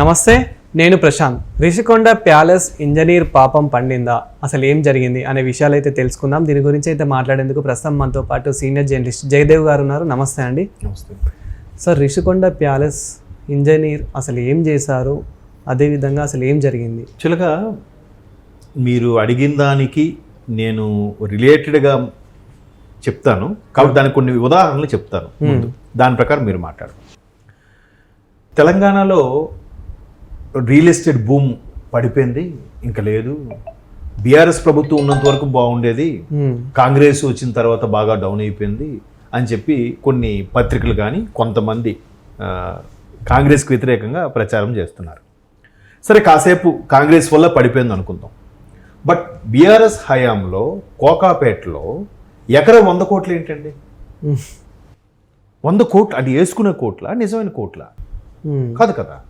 నమస్తే నేను Prashanth. Rishikonda palace engineer పాపం పండిందా? అసలు ఏం జరిగింది అనే విషయాలు అయితే తెలుసుకుందాం. దీని గురించి అయితే మాట్లాడేందుకు ప్రస్తుతం మనతో పాటు సీనియర్ జర్నలిస్ట్ జయదేవ్ గారు ఉన్నారు. నమస్తే అండి. నమస్తే. సార్ రిషికొండ ప్యాలెస్ ఇంజనీర్ అసలు ఏం చేశారు? అదేవిధంగా అసలు ఏం జరిగింది? చిలక మీరు అడిగిన దానికి నేను రిలేటెడ్గా చెప్తాను. కాబట్టి దానికి కొన్ని ఉదాహరణలు చెప్తాను దాని ప్రకారం మీరు మాట్లాడు తెలంగాణలో రియల్ ఎస్టేట్ భూమ్ పడిపోయింది. ఇంకా లేదు. బీఆర్ఎస్ ప్రభుత్వం ఉన్నంత వరకు బాగుండేది. కాంగ్రెస్ వచ్చిన తర్వాత బాగా డౌన్ అయిపోయింది అని చెప్పి కొన్ని పత్రికలు కానీ కొంతమంది కాంగ్రెస్కి వ్యతిరేకంగా ప్రచారం చేస్తున్నారు. సరే కాసేపు కాంగ్రెస్ వల్ల పడిపోయింది అనుకుందాం. బట్ బీఆర్ఎస్ హయాంలో కోకాపేటలో ఎకరం వంద కోట్లు ఏంటండి. వంద కోట్లు అది వేసుకునే కోట్ల? నిజమైన కోట్ల. కాదు కదా.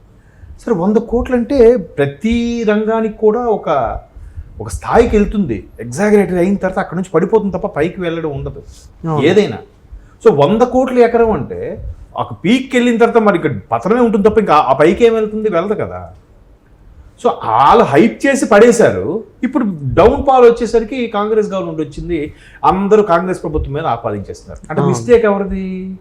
సరే వంద కోట్లు అంటే ప్రతి రంగానికి కూడా ఒక ఒక స్థాయికి వెళ్తుంది. ఎగ్జాగరేటెడ్ అయిన తర్వాత అక్కడ నుంచి పడిపోతుంది తప్ప పైకి వెళ్ళడం ఉండదు. ఏదైనా. సో వంద కోట్ల ఎకరం అంటే ఒక పీక్కి వెళ్ళిన తర్వాత మరి ఇక్కడ పతనమే ఉంటుంది తప్ప ఇంకా ఆ పైకి ఏం వెళ్తుంది? వెళ్ళదు కదా. సో వాళ్ళు హైప్ చేసి పడేశారు. ఇప్పుడు డౌన్ ఫాల్ వచ్చేసరికి కాంగ్రెస్ గవర్నమెంట్ వచ్చింది. అందరూ కాంగ్రెస్ ప్రభుత్వం మీద ఆపాదించేస్తున్నారు. అంటే. మిస్టేక్ ఎవరిది?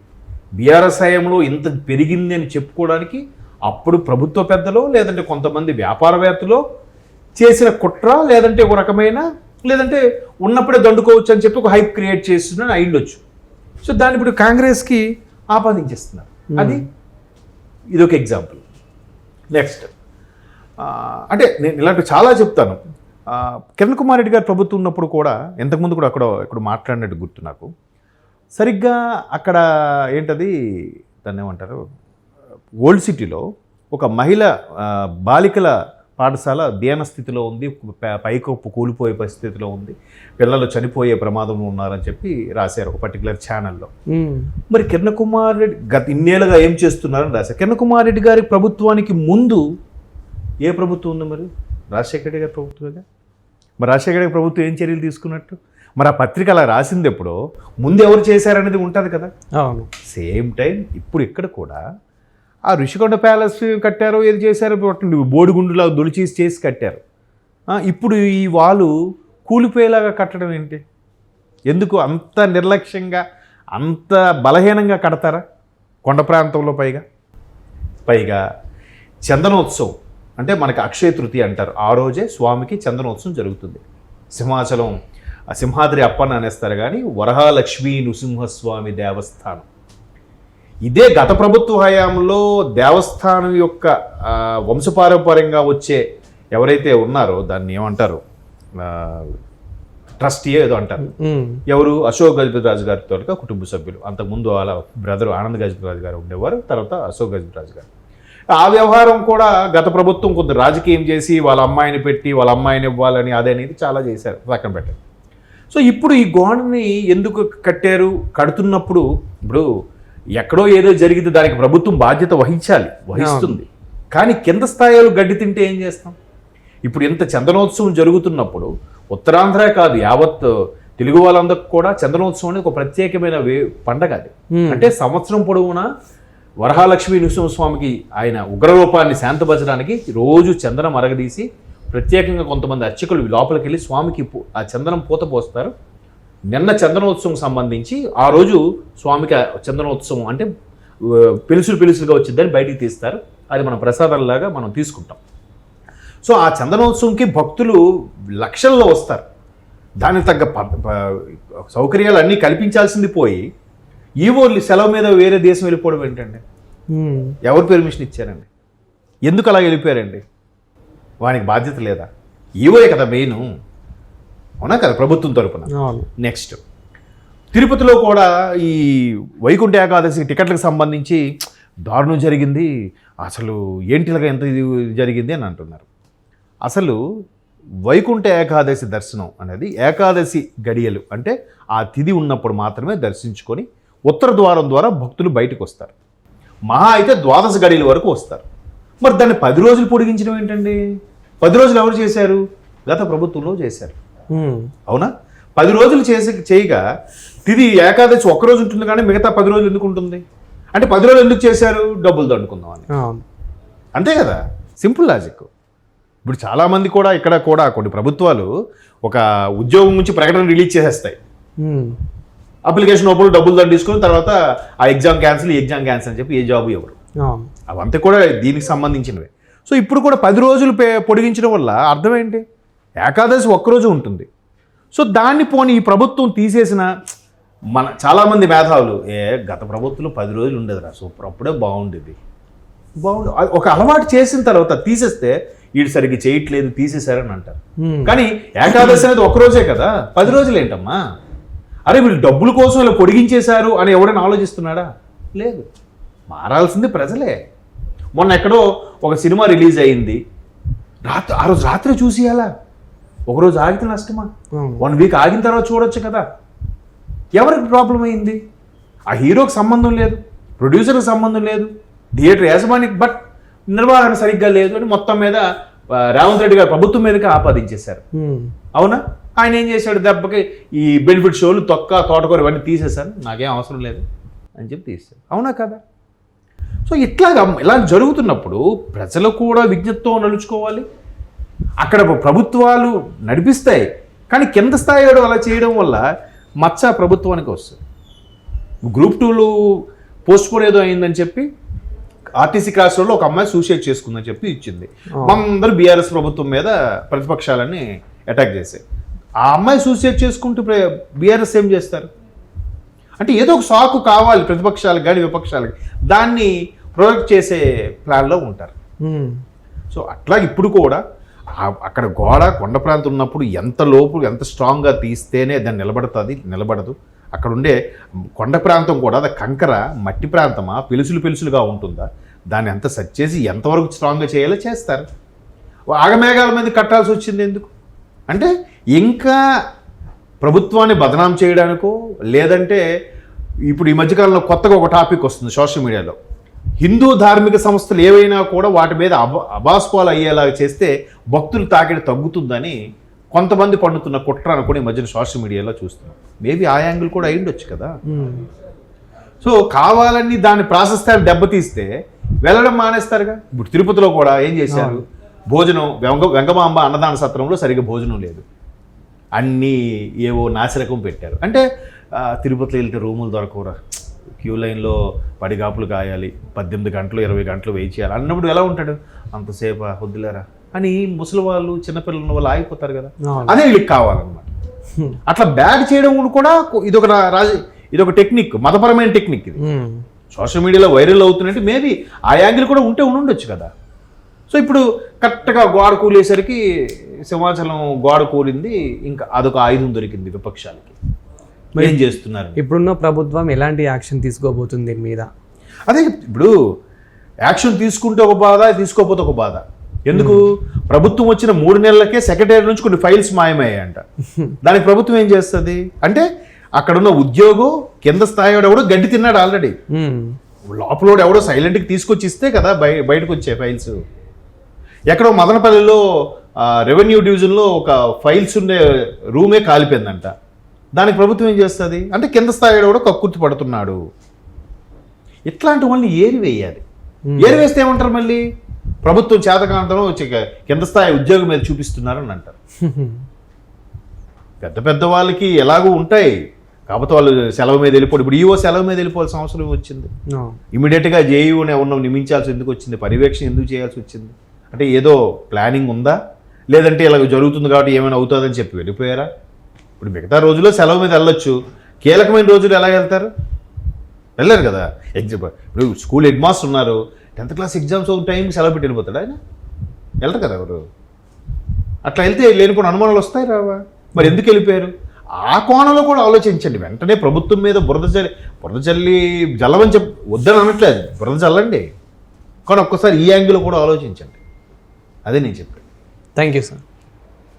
బీఆర్ఎస్ హయాంలో ఇంత పెరిగింది అని చెప్పుకోవడానికి అప్పుడు ప్రభుత్వ పెద్దలు లేదంటే కొంతమంది వ్యాపారవేత్తలు చేసిన కుట్ర లేదంటే ఒక రకమైన లేదంటే ఉన్నప్పుడే దండుకోవచ్చు అని చెప్పి ఒక హైప్ క్రియేట్ చేస్తున్న అయ్యుండొచ్చు. సో దాన్ని ఇప్పుడు కాంగ్రెస్కి ఆపాదించేస్తున్నారు. అది ఇది ఒక ఎగ్జాంపుల్ నెక్స్ట్ అంటే నేను ఇలాంటివి చాలా చెప్తాను. కిరణ్ కుమార్ రెడ్డి గారు ప్రభుత్వం ఉన్నప్పుడు కూడా ఇంతకుముందు కూడా అక్కడ ఇక్కడ మాట్లాడినట్టు గుర్తు నాకు. సరిగ్గా అక్కడ ఏంటది దాన్ని ఏమంటారు? ఓల్డ్ సిటీలో ఒక మహిళ బాలికల పాఠశాల దీన స్థితిలో ఉంది పైకప్పు కూలిపోయే పరిస్థితిలో ఉంది పిల్లలు చనిపోయే ప్రమాదంలో ఉన్నారని చెప్పి రాశారు ఒక పర్టికులర్ ఛానల్లో. మరి కిరణ్ కుమార్ రెడ్డి గత ఇన్నేళ్ళుగా ఏం చేస్తున్నారని రాశారు? కిరణ్ కుమార్ రెడ్డి గారి ప్రభుత్వానికి ముందు ఏ ప్రభుత్వం ఉంది మరి? రాజశేఖర రెడ్డి గారి ప్రభుత్వమేగా? మరి రాజశేఖర రెడ్డి ప్రభుత్వం ఏం చర్యలు తీసుకున్నట్టు? మరి ఆ పత్రిక అలా రాసింది ఎప్పుడో? ముందు ఎవరు చేశారనేది ఉంటుంది కదా. అవును. సేమ్ టైం ఇప్పుడు ఇక్కడ కూడా ఆ ఋషికొండ ప్యాలెస్ కట్టారు ఏది చేశారు బోడిగుండులా దొలిచేసి చేసి కట్టారు. ఇప్పుడు ఈ వాళ్ళు కూలిపోయేలాగా కట్టడం ఏంటి? ఎందుకు అంత నిర్లక్ష్యంగా అంత బలహీనంగా కడతారా? కొండ ప్రాంతంలో పైగా? పైగా చందనోత్సవం అంటే మనకి అక్షయ తృతీయ అంటారు. ఆ రోజే స్వామికి చందనోత్సవం జరుగుతుంది. సింహాచలం ఆ సింహాద్రి అప్పన్న అనేస్తారు కానీ వరహాలక్ష్మీ నృసింహస్వామి దేవస్థానం. ఇదే గత ప్రభుత్వ హయాంలో దేవస్థానం యొక్క వంశపారంపర్యంగా వచ్చే ఎవరైతే ఉన్నారో దాన్ని ఏమంటారు? ట్రస్టీ ఏదో అంటారు. ఎవరు? అశోక్ గజపతిరాజు గారి తోలుగా కుటుంబ సభ్యులు. అంతకుముందు వాళ్ళ బ్రదర్ ఆనంద్ గజపతిరాజు గారు ఉండేవారు తర్వాత అశోక్ గజపతిరాజు గారు. ఆ వ్యవహారం కూడా గత ప్రభుత్వం కొంత రాజకీయం చేసి వాళ్ళ అమ్మాయిని పెట్టి వాళ్ళ అమ్మాయిని ఇవ్వాలని అదనేది చాలా చేశారు పక్కన పెట్టారు. సో ఇప్పుడు ఈ గోడని ఎందుకు కట్టారు? కడుతున్నప్పుడు ఇప్పుడు ఎక్కడో ఏదో జరిగితే దానికి ప్రభుత్వం బాధ్యత వహించాలి వహిస్తుంది. కానీ కింద స్థాయిలో గడ్డి తింటే ఏం చేస్తాం? ఇప్పుడు ఇంత చందనోత్సవం జరుగుతున్నప్పుడు ఉత్తరాంధ్ర కాదు యావత్ తెలుగు వాళ్ళందరికీ కూడా చందనోత్సవం అనేది ఒక ప్రత్యేకమైన వే పండగ అది. అంటే సంవత్సరం పొడవునా వరహాలక్ష్మి నృసింహస్వామికి ఆయన ఉగ్రరూపాన్ని శాంతపరచడానికి రోజు చందనం అరగదీసి ప్రత్యేకంగా కొంతమంది అర్చకులు లోపలికి వెళ్ళి స్వామికి ఆ చందనం పూత పోస్తారు. నిన్న చందనోత్సవం సంబంధించి ఆ రోజు స్వామికి చందనోత్సవం అంటే పిలుసులు పిలుసులుగా వచ్చిందని బయటికి తీస్తారు. అది మన ప్రసాదాలలాగా మనం తీసుకుంటాం. సో ఆ చందనోత్సవంకి భక్తులు లక్షల్లో వస్తారు. దానికి తగ్గ సౌకర్యాలు అన్నీ కల్పించాల్సింది పోయి ఈవో సెలవు మీద వేరే దేశం వెళ్ళిపోవడం ఏంటండి. ఎవరు పెర్మిషన్ ఇచ్చారండి? ఎందుకు అలా వెళ్ళిపోయారండి? వానికి బాధ్యత లేదా? ఈవోయే కదా మెయిన్ అవునా కదా ప్రభుత్వం తరపున. నెక్స్ట్ తిరుపతిలో కూడా ఈ వైకుంఠ ఏకాదశి టికెట్లకు సంబంధించి దారుణం జరిగింది. అసలు ఏంటిలాగా ఎంత ఇది జరిగింది అని అంటున్నారు. అసలు వైకుంఠ ఏకాదశి దర్శనం అనేది ఏకాదశి గడియలు అంటే ఆ తిథి ఉన్నప్పుడు మాత్రమే దర్శించుకొని ఉత్తర ద్వారం ద్వారా భక్తులు బయటకు వస్తారు. మహా అయితే ద్వాదశ గడియల వరకు వస్తారు. మరి దాన్ని పది రోజులు పొడిగించడం ఏంటండి? పది రోజులు ఎవరు చేశారు? గత ప్రభుత్వంలో చేశారు. అవునా? పది రోజులు చేసి చేయగా తిది ఏకాదశి రోజు ఉంటుంది కానీ మిగతా పది రోజులు ఎందుకు ఉంటుంది? అంటే పది రోజులు ఎందుకు చేశారు? డబ్బులు దండుకుందాం అని. అంతే కదా? Simple logic. ఇప్పుడు చాలామంది కూడా ఇక్కడ కూడా కొన్ని ప్రభుత్వాలు ఒక ఉద్యోగం నుంచి ప్రకటన రిలీజ్ చేసేస్తాయి. అప్లికేషన్ ఓపెన్ డబ్బులు తీసుకుని తర్వాత ఆ ఎగ్జామ్ క్యాన్సిల్ ఈ ఎగ్జామ్ క్యాన్సిల్ అని చెప్పి ఏ జాబ్ ఎవరు. అవంతా కూడా దీనికి సంబంధించినవే. సో ఇప్పుడు కూడా పది రోజులు పొడిగించడం వల్ల అర్థం ఏంటి? ఏకాదశి ఒక్కరోజు ఉంటుంది. సో దాన్ని పోని ఈ ప్రభుత్వం తీసేసిన మన చాలామంది మేధావులు ఏ గత ప్రభుత్వంలో పది రోజులు ఉండేదిరా సూపర్ అప్పుడే బాగుండేది. బాగుండు. ఒక అలవాటు చేసిన తర్వాత తీసేస్తే వీడు సరిగ్గా చేయట్లేదు తీసేశారని అంటారు. కానీ ఏకాదశి అనేది ఒక రోజే కదా పది రోజులు ఏంటమ్మా? అరే వీళ్ళు డబ్బుల కోసం ఇలా పొడిగించేశారు అని ఎవడైనా ఆలోచిస్తున్నాడా? లేదు. మారాల్సింది ప్రజలే. మొన్న ఎక్కడో ఒక సినిమా రిలీజ్ అయింది. రాత్రి ఆ రోజు రాత్రి చూసి ఎలా? ఒకరోజు ఆగితే నష్టమా. వన్ వీక్ ఆగిన తర్వాత చూడొచ్చు కదా. ఎవరికి ప్రాబ్లం అయింది? ఆ హీరోకి సంబంధం లేదు ప్రొడ్యూసర్కి సంబంధం లేదు థియేటర్ యాజమానికి బట్ నిర్వహణ సరిగ్గా లేదు అని మొత్తం మీద రేవంత్ రెడ్డి గారు ప్రభుత్వం మీదకి ఆపాదించేశారు. అవునా? ఆయన ఏం చేశాడు? దెబ్బకి ఈ బెనిఫిట్ షోలు తొక్క తోటకూర ఇవన్నీ తీసేశాను నాకేం అవసరం లేదు అని చెప్పి తీశారు అవునా కదా? సో ఇట్లాగా ఇలా జరుగుతున్నప్పుడు ప్రజలు కూడా విజ్ఞతతో నడుచుకోవాలి అక్కడ ప్రభుత్వాలు నడిపిస్తాయి. కానీ కింద స్థాయిలో అలా చేయడం వల్ల మచ్చ ప్రభుత్వానికి వస్తుంది. గ్రూప్ టూలు పోస్ట్ పోన్ ఏదో అయిందని చెప్పి ఆర్టీసీ క్రాస్ రోడ్లో ఒక అమ్మాయి సూసైడ్ చేసుకుందని చెప్పి ఇచ్చింది. అందరూ బీఆర్ఎస్ ప్రభుత్వం మీద ప్రతిపక్షాలని అటాక్ చేశాయి. ఆ అమ్మాయి సూసైడ్ చేసుకుంటూ బీఆర్ఎస్ ఏం చేస్తారు? అంటే ఏదో ఒక సాకు కావాలి ప్రతిపక్షాలకు కానీ విపక్షాలకు. దాన్ని ప్రొజెక్ట్ చేసే ప్లాన్లో ఉంటారు. సో అట్లా ఇప్పుడు కూడా అక్కడ గోడ కొండ ప్రాంతం ఉన్నప్పుడు ఎంత లోపు ఎంత స్ట్రాంగ్గా తీస్తేనే దాన్ని నిలబడుతుంది? నిలబడదు. అక్కడ ఉండే కొండ ప్రాంతం కూడా అది కంకర మట్టి ప్రాంతమా? పెలుసులు పెలుసులుగా ఉంటుందా? దాన్ని ఎంత సెట్ చేసి ఎంతవరకు స్ట్రాంగ్గా చేయాలో చేస్తారు. ఆగమేఘాల మీద కట్టాల్సి వచ్చింది ఎందుకు? అంటే ఇంకా ప్రభుత్వాన్ని బదనాం చేయడానికో లేదంటే ఇప్పుడు ఈ మధ్యకాలంలో కొత్తగా ఒక టాపిక్ వస్తుంది సోషల్ మీడియాలో. హిందూ ధార్మిక సంస్థలు ఏవైనా కూడా వాటి మీద అబ అబాస్పాలు అయ్యేలాగా చేస్తే భక్తులు తాకిడి తగ్గుతుందని కొంతమంది పండుతున్న కుట్ర అనుకుని మధ్యన సోషల్ మీడియాలో చూస్తున్నాం. మేబీ ఆ యాంగిల్ కూడా అయ్యుండొచ్చు కదా. సో కావాలని దాని ప్రాశస్త్యాన్ని దెబ్బతీస్తే వెళ్ళడం మానేస్తారుగా? ఇప్పుడు తిరుపతిలో కూడా ఏం చేశారు? భోజనం వెంగ వెంగమాంబ అన్నదాన సత్రంలో సరిగ్గా భోజనం లేదు. అన్నీ ఏవో నాసిరకం పెట్టారు. అంటే తిరుపతిలో వెళ్తే రూములు దొరకవురా. క్యూ లైన్లో పడిగాపులు కాయాలి పద్దెనిమిది గంటలు ఇరవై గంటలు వెయిట్ చేయాలి. అన్నప్పుడు ఎలా ఉంటాడు? అంతసేపు వద్దులేరా? అని ముసలి వాళ్ళు చిన్నపిల్లలు వాళ్ళు ఆగిపోతారు కదా. అదే వీళ్ళకి కావాలన్నమాట. అట్లా బ్యాగ్ చేయడం కూడా ఇదొక రాజ ఇదొక టెక్నిక్ మతపరమైన టెక్నిక్ ఇది. సోషల్ మీడియాలో వైరల్ అవుతున్నట్టు మేబీ ఆ యాంగిల్ కూడా ఉంటే ఉండుండొచ్చు కదా. సో ఇప్పుడు కరెక్ట్గా గోడ కూలేసరికి సింహాచలం గోడ కూలింది ఇంకా అదొక ఆయుధం దొరికింది విపక్షాలకి. ఏం చేస్తున్నారు? ఇప్పుడున్న ప్రభుత్వం ఎలాంటి యాక్షన్ తీసుకోబోతుంది దీని మీద? అదే ఇప్పుడు యాక్షన్ తీసుకుంటే ఒక బాధ తీసుకోకపోతే ఒక బాధ. ఎందుకు? ప్రభుత్వం వచ్చిన మూడు నెలలకే సెక్రటరీ నుంచి కొన్ని ఫైల్స్ మాయమయ్యాయంట. దానికి ప్రభుత్వం ఏం చేస్తుంది? అంటే అక్కడున్న ఉద్యోగం కింద స్థాయి వాడు ఎవడో గడ్డి తిన్నాడు ఆల్రెడీ లోపల ఎవడో సైలెంట్కి తీసుకొచ్చి ఇస్తే కదా బయ బయటకు వచ్చే ఫైల్స్. ఎక్కడో మదనపల్లిలో రెవెన్యూ డివిజన్లో ఒక ఫైల్స్ ఉండే రూమే కాలిపోయిందంట. దానికి ప్రభుత్వం ఏం చేస్తుంది? అంటే కింద స్థాయిలో కూడా కక్కుర్తి పడుతున్నాడు. ఇట్లాంటి వాళ్ళని ఏరి వేయాలి. ఏరి వేస్తే ఏమంటారు మళ్ళీ? ప్రభుత్వం చేతకాంతరం వచ్చి కింద స్థాయి ఉద్యోగం మీద చూపిస్తున్నారని అంటారు. పెద్ద పెద్ద వాళ్ళకి ఎలాగూ ఉంటాయి. కాకపోతే వాళ్ళు సెలవు మీద వెళ్ళిపోయి ఇప్పుడు ఈవో సెలవు మీద వెళ్ళిపోవాల్సిన అవసరం వచ్చింది. ఇమీడియట్గా జేఈఓనే ఉన్న నియమించాల్సి ఎందుకు వచ్చింది? పర్యవేక్షణ ఎందుకు చేయాల్సి వచ్చింది? అంటే ఏదో ప్లానింగ్ ఉందా? లేదంటే ఇలా జరుగుతుంది కాబట్టి ఏమైనా అవుతుందని చెప్పి వెళ్ళిపోయారా? ఇప్పుడు మిగతా రోజుల్లో సెలవు మీద వెళ్ళొచ్చు. కీలకమైన రోజులు ఎలా వెళ్తారు? వెళ్ళారు కదా. ఎగ్జామ్ ఇప్పుడు స్కూల్ హెడ్ మాస్టర్ ఉన్నారు. టెన్త్ క్లాస్ ఎగ్జామ్స్ ఒక టైంకి సెలవు పెట్టి వెళ్ళిపోతాడు ఆయన. వెళ్ళరు కదా ఎవరు? అట్లా వెళ్తే లేనిపోయిన అనుమానాలు వస్తాయి రావా? మరి ఎందుకు వెళ్ళిపోయారు? ఆ కోణంలో కూడా ఆలోచించండి. వెంటనే ప్రభుత్వం మీద బురద చల్లి బురద చల్లి జల్లమని చెప్ వద్దని అనట్లేదు. బురద చల్లండి కానీ ఒక్కసారి ఈ యాంగిల్ కూడా ఆలోచించండి. అదే నేను చెప్పాను థ్యాంక్ యూ సార్